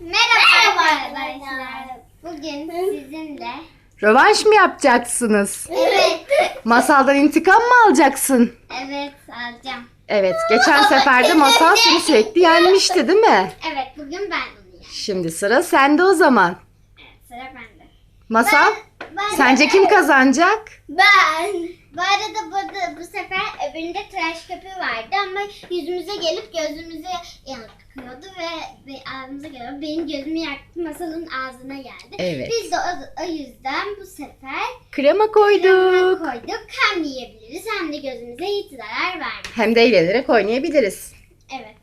Merhaba arkadaşlar. Bugün sizinle Rövanş mı yapacaksınız? Evet. Masaldan intikam mı alacaksın? Evet alacağım. Evet, geçen seferde masal seni sürekli yenmişti değil mi? Evet bugün ben alayım. Şimdi sıra sende o zaman. Evet sıra bende. Masal, Ben- sence kim kazanacak? Ben. Bu arada bu, bu sefer öbüründe tıraş köpüğü vardı ama yüzümüze gelip gözümüze yakıyordu ve, ve ağzımıza geliyor. Benim gözümü yaktı masalın ağzına geldi. Evet. Biz de o, o yüzden bu sefer Krema krema koyduk. koyduk. Hem yiyebiliriz hem de gözümüze hiç zarar vermez. Hem de eğlenerek oynayabiliriz. Evet.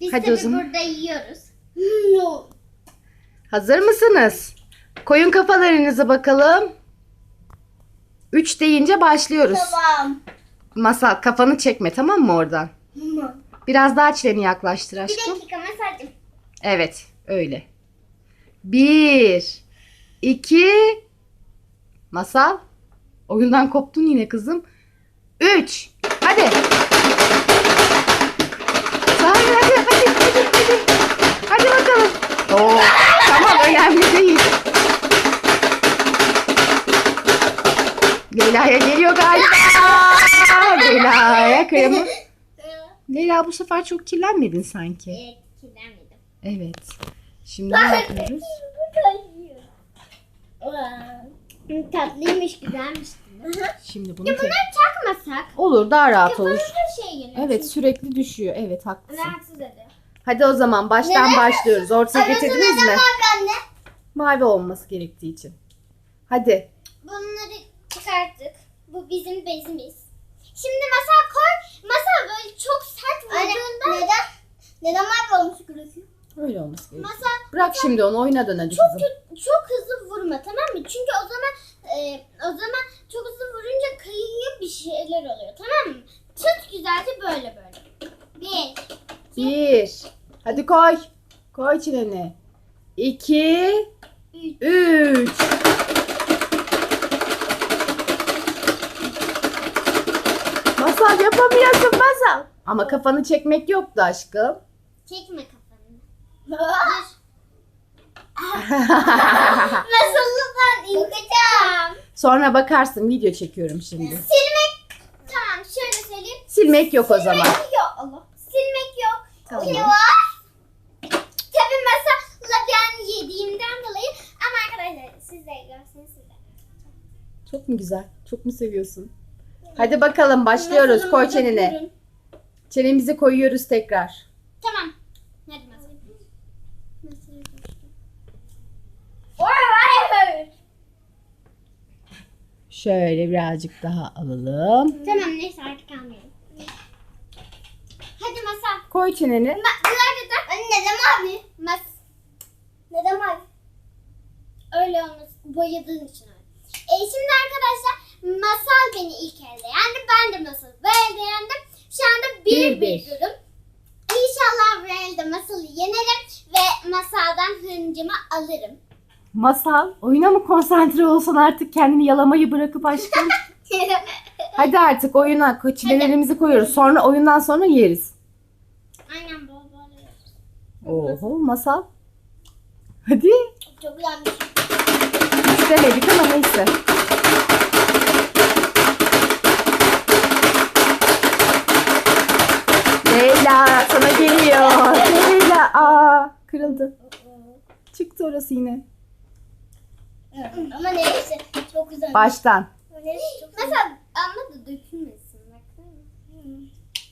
Biz Hadi tabii burada yiyoruz. Hazır mısınız? Koyun kafalarınızı bakalım. Üç deyince başlıyoruz. Tamam. Masal kafanı çekme tamam mı oradan? Biraz daha çileni yaklaştır Bir aşkım. dakika mesajım. Evet öyle. Bir, iki, masal. Oyundan koptun yine kızım. Üç, hadi. Hadi hadi hadi hadi hadi. Hadi bakalım. Oo, tamam önemli değil. Leyla'ya geliyor galiba. Leyla'ya kremi. Leyla bu sefer çok kirlenmedin sanki. Evet, kirlenmedim. Evet. Şimdi ne yapıyoruz? Tatlıymış, güzelmiş. Şimdi bunu Ya tek... bunları takmasak. Olur daha rahat olur. şey geliyor. Evet sürekli düşüyor. Evet haklısın. Rahatsız ediyor. Hadi o zaman baştan Neden? başlıyoruz. Ortaya getirdiniz mi? anne? Mavi olması gerektiği için. Hadi. Bunları çıkarttık. Bu bizim bezimiz. Şimdi masal koy. Masal böyle çok sert vurduğunda. neden? Neden mavi olmuş burası? Öyle olması gerekiyor. Masal Bırak şimdi onu oyna dön hadi çok kızım. çok hızlı vurma tamam mı? Çünkü o zaman e, o zaman çok hızlı vurunca kayıyor bir şeyler oluyor tamam mı? Tut güzelce böyle böyle. Bir. Bir. Hadi koy. Koy çileni. İki. Üç. Üç. Yapamıyorsun masal. Ama kafanı çekmek yoktu aşkım. Çekme kafanı. Ben yıkacağım. Sonra bakarsın video çekiyorum şimdi. Silmek. Tamam şöyle söyleyeyim. Silmek yok o zaman. Silmek yok. Allah. Silmek yok. Tamam. Ne var? Tabii masalla ben yediğimden dolayı ama arkadaşlar siz de görseniz siz de. Çok mu güzel? Çok mu seviyorsun? Hadi bakalım başlıyoruz. Koy da çeneni. Çenemizi koyuyoruz tekrar. Tamam. Hadi! Şöyle birazcık daha alalım. Tamam neyse artık almayalım. Hadi masal. Koy çeneni. Ma Nerede de? Neden abi? Mas. Neden abi? Öyle olmaz. Boyadığın için öyle. E şimdi arkadaşlar masal beni ilk elde yendi. Ben de masal bu elde yendim. Şu anda bir Bir, bir, durum. İnşallah bu elde masalı yenerim ve masaldan hıncımı alırım. Masal oyuna mı konsantre olsan artık kendini yalamayı bırakıp aşkım. Hadi artık oyuna çilelerimizi koyuyoruz. Sonra oyundan sonra yeriz. Aynen bol bol yiyoruz. Oho masal. Hadi. Çok güzelmiş. İstemedik ama neyse. Leyla sana geliyor. Leyla. Aa kırıldı. Çıktı orası yine. Ama neyse çok güzel. Baştan. Mesela ama da dökülmesin.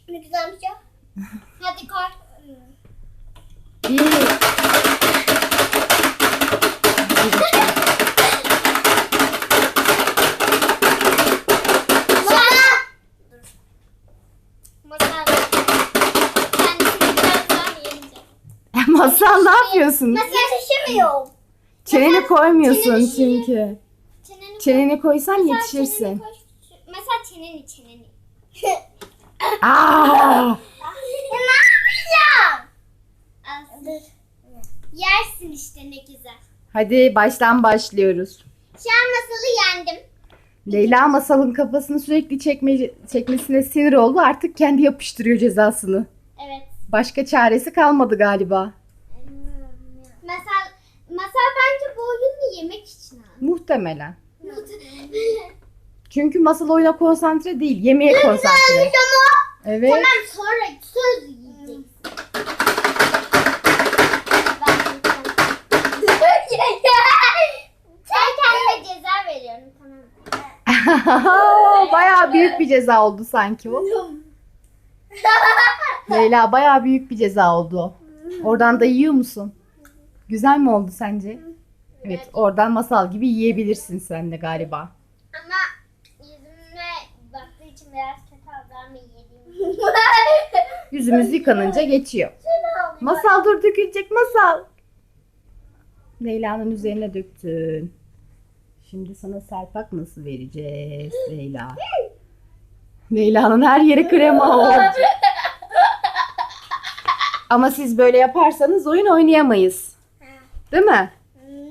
Ne güzelmiş ya. Hadi koy. Bir. Masal. Masal. Kendisini biraz daha yiyecek. Yapıyorsun? Masal yetişemiyorum. Çeneni koymuyorsun Çeneni çünkü. Çeneni. Çeneni koysan Masal, yetişirsin. çeneni koy. Masal çeneni çeneni. Aa! ne yapacağım? Yersin işte ne güzel. Hadi baştan başlıyoruz. Şu an masalı yendim. Leyla masalın kafasını sürekli çekme, çekmesine sinir oldu. Artık kendi yapıştırıyor cezasını. Evet. Başka çaresi kalmadı galiba. Yemek için abi. Muhtemelen. Çünkü masal oyuna konsantre değil. Yemeğe konsantre. Evet. Tamam sonra söz yiyeceksin. Ben kendime ceza veriyorum tamam. bayağı büyük bir ceza oldu sanki o. Leyla bayağı büyük bir ceza oldu. Oradan da yiyor musun? Güzel mi oldu sence? Evet, oradan masal gibi yiyebilirsin sen de galiba. Ama yüzüme baktığı için biraz kötü oldu ama yedim. Yüzümüz yıkanınca geçiyor. Masal dur dökülecek masal. Leyla'nın üzerine döktün. Şimdi sana serpak nasıl vereceğiz Leyla? Leyla'nın her yeri krema oldu. Ama siz böyle yaparsanız oyun oynayamayız. Değil mi?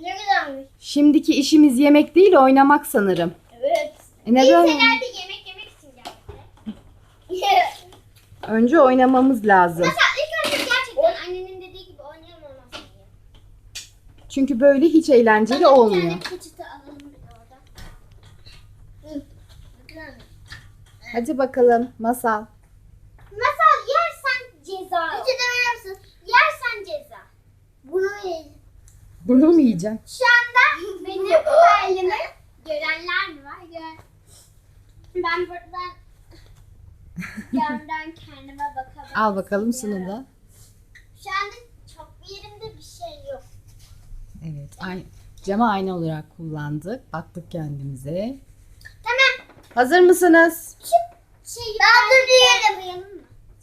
ne güzelmiş. Şimdiki işimiz yemek değil oynamak sanırım. Evet. E neden? Nerede yemek yemek için geldik. Önce oynamamız lazım. Mesela ilk önce gerçekten annenin dediği gibi mı? Çünkü böyle hiç eğlenceli Bana bir olmuyor. tane peçete alalım bir de. Hı. Hadi bakalım masal. Masal yersen ceza. Peçete verir misin? Yersen ceza. Bunu ye. Bunu mu yiyeceğim? Şu anda benim halimi görenler mi var? Gör. Ben buradan camdan kendime bakabilirim. Al bakalım da. Şu anda çok bir yerimde bir şey yok. Evet. Ay cama ayna olarak kullandık. Baktık kendimize. Tamam. Hazır mısınız? Şey, Daha dur diyelim. Koyalım mı?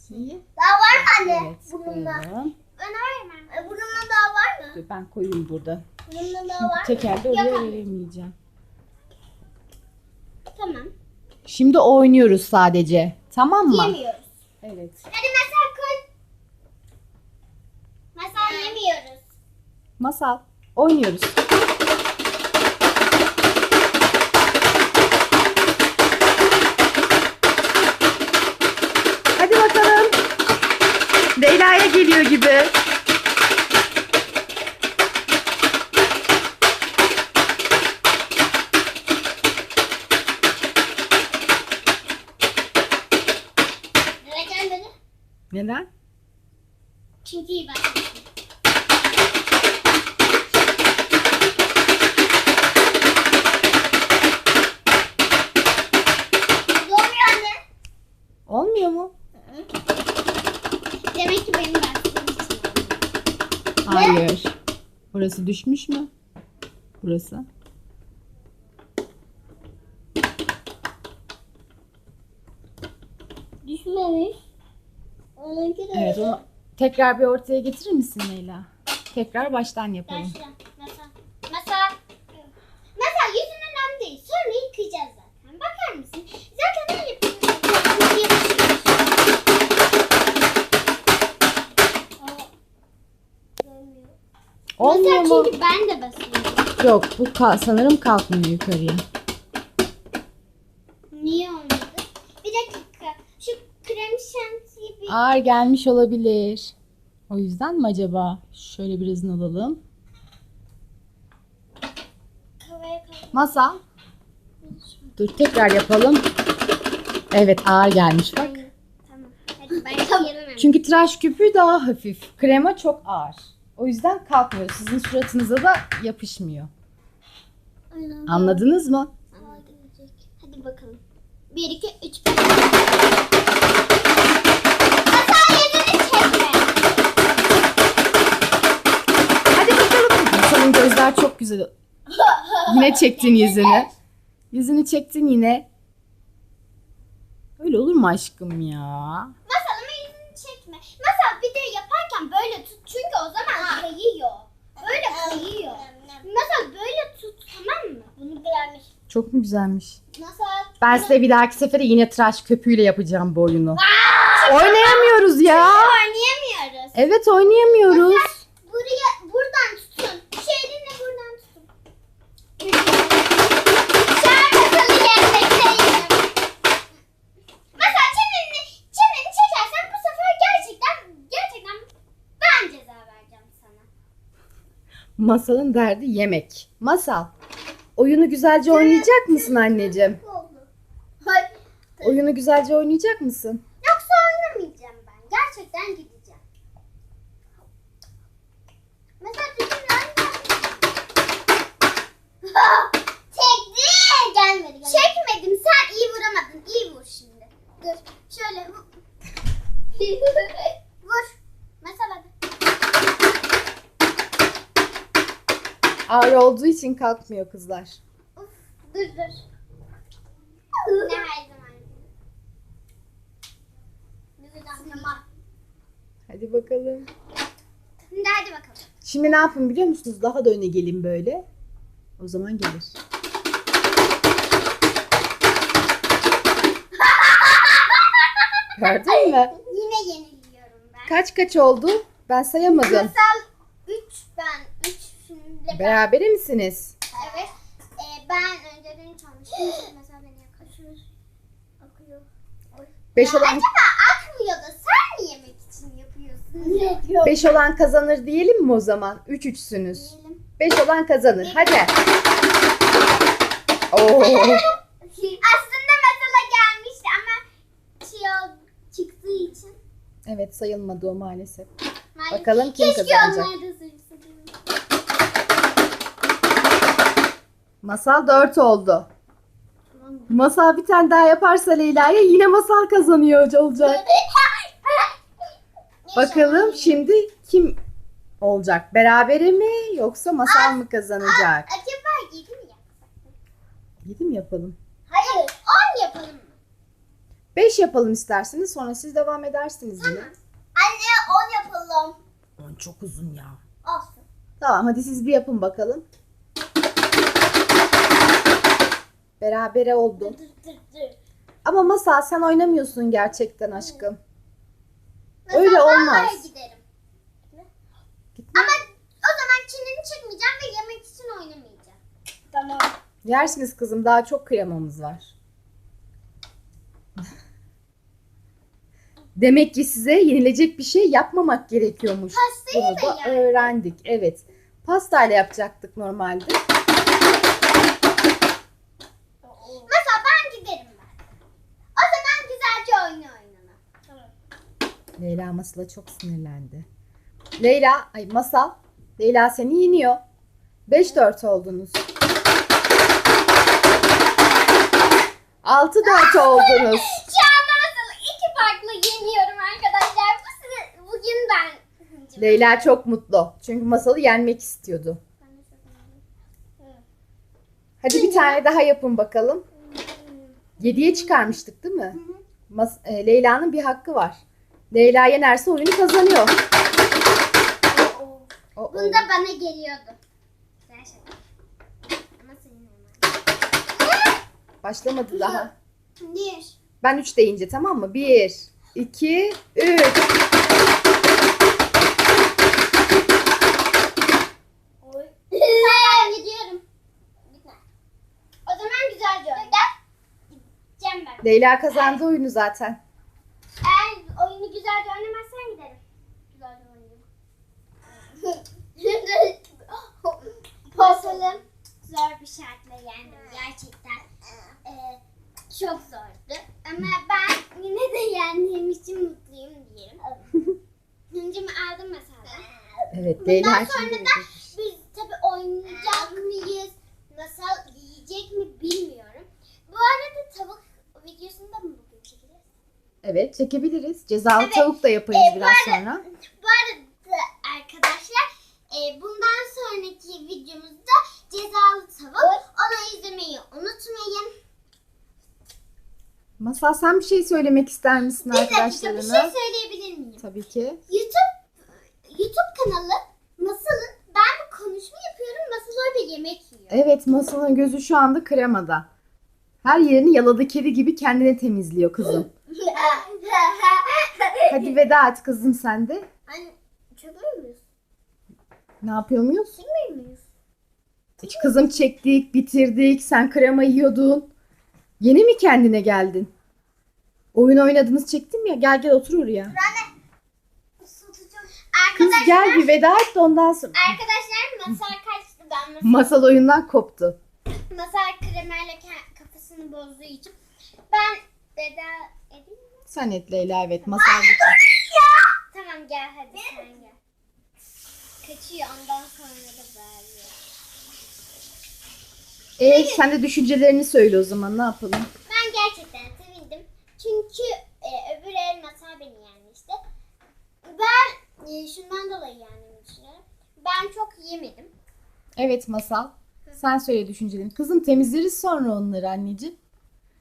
İyi. Daha var mı Evet. Koyalım. Bana var mı? E, bununla daha var mı? Dur ben koyayım burada. Bununla daha var mı? Tekerde oraya Yok. veremeyeceğim. Tamam. Şimdi oynuyoruz sadece. Tamam mı? Yemiyoruz. Evet. Hadi masal koy. Masal yemiyoruz. Masal. Oynuyoruz. Leyla'ya geliyor gibi. Neden? Neden? Çünkü iyi bak. Hayır. Burası düşmüş mü? Burası. Düşmemiş. Onunki de Evet onu tekrar bir ortaya getirir misin Leyla? Tekrar baştan yapalım. Başla. Masal. Masal. Masal yüzün önemli değil. Sonra yıkayacağız zaten. Bakar mısın? Zaten ben yapıyorum. Olmuyor Masal mu? çünkü ben de basıyorum. Yok bu ka- sanırım kalkmıyor yukarıya. Niye olmadı? Bir dakika. Şu krem şantiyi bir Ağır gelmiş olabilir. O yüzden mi acaba? Şöyle birazını alalım. Masa. Dur tekrar yapalım. Evet ağır gelmiş bak. Tamam. Hadi başlayalım. Çünkü tıraş köpüğü daha hafif. Krema çok ağır. O yüzden kalkmıyor. Sizin suratınıza da yapışmıyor. Anladınız mı? Hadi bakalım. 1, 2, 3, 5. Masal yüzünü çekme. Hadi bakalım. Masanın gözler çok güzel. Yine çektin yüzünü. Yüzünü çektin yine. Öyle olur mu aşkım ya? Masal ama yüzünü çekme. Masal bir de yaparken böyle tut. Çünkü o zaman kayıyor. Böyle kayıyor. Masal böyle tut tamam mı? Bunu beğenmiş. Çok mu güzelmiş? Masal. Ben size bir dahaki sefere yine tıraş köpüğüyle yapacağım bu oyunu. Oynayamıyoruz ya. Oynayamıyoruz. Evet oynayamıyoruz. Buraya buradan tutun. Şu elinle buradan tutun. Şu an masalı yermekteyim. Masal çeneni, çeneni çekersen bu sefer gerçekten gerçekten ben ceza vereceğim sana. Masalın derdi yemek. Masal. Oyunu güzelce oynayacak mısın anneciğim? Oyunu güzelce oynayacak mısın? Yoksa oynamayacağım ben. Gerçekten gideceğim. Mesela bizimle Çekti. Gelmedi, gelmedi. Çekmedim. Sen iyi vuramadın. İyi vur şimdi. Dur. Şöyle vur. vur. Mesela hadi. Ağır olduğu için kalkmıyor kızlar. Uf, dur dur. Ne her zaman. Hadi bakalım. Şimdi hadi bakalım. Şimdi ne yapın biliyor musunuz? Daha da öne gelin böyle. O zaman gelir. Gördün mü? Yine yeniliyorum ben. Kaç kaç oldu? Ben sayamadım. Masal 3 ben 3 Berabere misiniz? Evet. Ee, ben önceden 3 almıştım. Mesela beni yaklaşıyor. Akıyor. 5 Ya olan Acaba akmıyor da sen mi yemek için yapıyorsun? 5 olan kazanır diyelim mi o zaman? 3 üçsünüz. Diyelim. 5 olan kazanır. Hadi. Oo. Aslında mesela gelmişti ama şey oldu, çıktığı için. Evet sayılmadı o maalesef. Maalesef. Bakalım kim Keşke kazanacak? onlar da sayılsaydı. Masal 4 oldu. Masal bir tane daha yaparsa Leyla'ya yine masal kazanıyor olacak. Bakalım şimdi kim olacak? Berabere mi yoksa masal mı kazanacak? Acaba 7 mi yapsak? 7 mi yapalım? Hayır 10 yapalım mı? 5 yapalım isterseniz sonra siz devam edersiniz yine. Anne 10 yapalım. 10 çok uzun ya. Olsun. Tamam hadi siz bir yapın bakalım. Berabere oldu. Dur dur dur. Ama masal sen oynamıyorsun gerçekten aşkım. Mesela Öyle olmaz. oraya giderim. Gitme. Ama o zaman çeneni çekmeyeceğim ve yemek için oynamayacağım. Tamam. Yersiniz kızım daha çok kremamız var. Demek ki size yenilecek bir şey yapmamak gerekiyormuş. Pastayı Bunu da da yer. öğrendik. Evet. Pastayla yapacaktık normalde. Mesela ben giderim ben. O zaman güzelce oyunu oynana. Tamam. Leyla Masal'a çok sinirlendi. Leyla, ay Masal. Leyla seni yeniyor. 5-4 oldunuz. 6-4 oldunuz. Şu anda mesela iki farklı yeniyorum arkadaşlar. Bu sıra, bugün ben. Leyla çok mutlu. Çünkü Masal'ı yenmek istiyordu. Hadi bir tane daha yapın bakalım. 7'ye çıkarmıştık değil mi? Mas- e, Leyla'nın bir hakkı var. Leyla yenerse oyunu kazanıyor. O- Bunda bana geliyordu. Başlamadı daha. Bir. Ben 3 deyince tamam mı? 1, 2, 3. ben gidiyorum. Gitme. O zaman güzelce oyna. Gideceğim ben. Leyla kazandı oyunu zaten. Güzelce oynamazsan giderim. Güzelce oynayayım. Bakalım. Zor bir şartla yendim gerçekten. Ee, çok zordu. Ama ben yine de yendiğim için mutluyum diyelim. Hıncımı aldım mesela. Evet Bundan Leyla şimdi biz tabii oynayacak mıyız? Nasıl yiyecek mi bilmiyorum. Bu arada tavuk videosunu da mı bugün çekeceğiz? Evet çekebiliriz. Cezalı Evet. tavuk da yaparız bu biraz arada- sonra. Bu arada arkadaşlar e, bundan sonraki videomuzda cezalı tavuk. Onu izlemeyi unutmayın. Masal sen bir şey söylemek ister misin Bir dakika bir arkadaşlarına? şey söyleyebilir miyim? Tabii ki. YouTube YouTube kanalı Masal'ın ben bu konuşma yapıyorum Masal orada yemek yiyor. Evet Masal'ın gözü şu anda kremada. Her yerini yaladı kedi gibi kendine temizliyor kızım. Hadi veda et kızım sen de. Anne çökmüyor muyuz? Ne yapıyor muyuz? Çekmiyor muyuz? Hiç kızım çektik, bitirdik. Sen krema yiyordun. Yeni mi kendine geldin? Oyun oynadınız çektim ya. Gel gel otur oraya. Satacağım. Kız Arkadaşlar, gel bir veda et de ondan sonra. arkadaşlar Masal kaçtı ben masal, Masal oyundan koptu. masal kremerle ke- kafasını bozduğu için ben veda? Sen et Leyla evet masal. Tamam gel hadi sen gel. Kaçıyor ondan sonra da bağırıyor. Ee, sen de düşüncelerini söyle o zaman ne yapalım? Ben gerçekten sevindim. Çünkü e, öbür el masal beni yenmişti. Ben e, şundan dolayı yendiğimi düşünüyorum. Ben çok yemedim. Evet masal. Sen söyle düşüncelerini. Kızım temizleriz sonra onları anneciğim.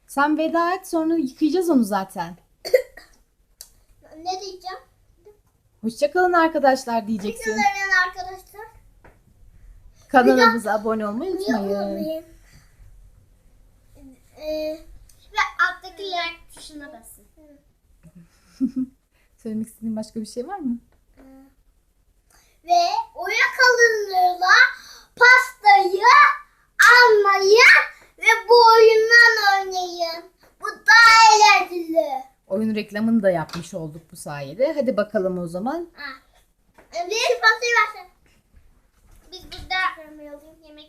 Sen veda et sonra yıkayacağız onu zaten. Ne diyeceğim? Hoşçakalın arkadaşlar diyeceksin. Videoların arkadaşlar. Kanalımıza abone olmayı unutmayın. Ee, ve alttaki like tuşuna basın. Söylemek istediğin başka bir şey var mı? Ve oya kalınlığıyla pastayı almayın ve bu oyundan oynayın. Bu daha eğlenceli. Oyun reklamını da yapmış olduk bu sayede. Hadi bakalım o zaman. Ha. Bir pastayı versin. Biz burada yemek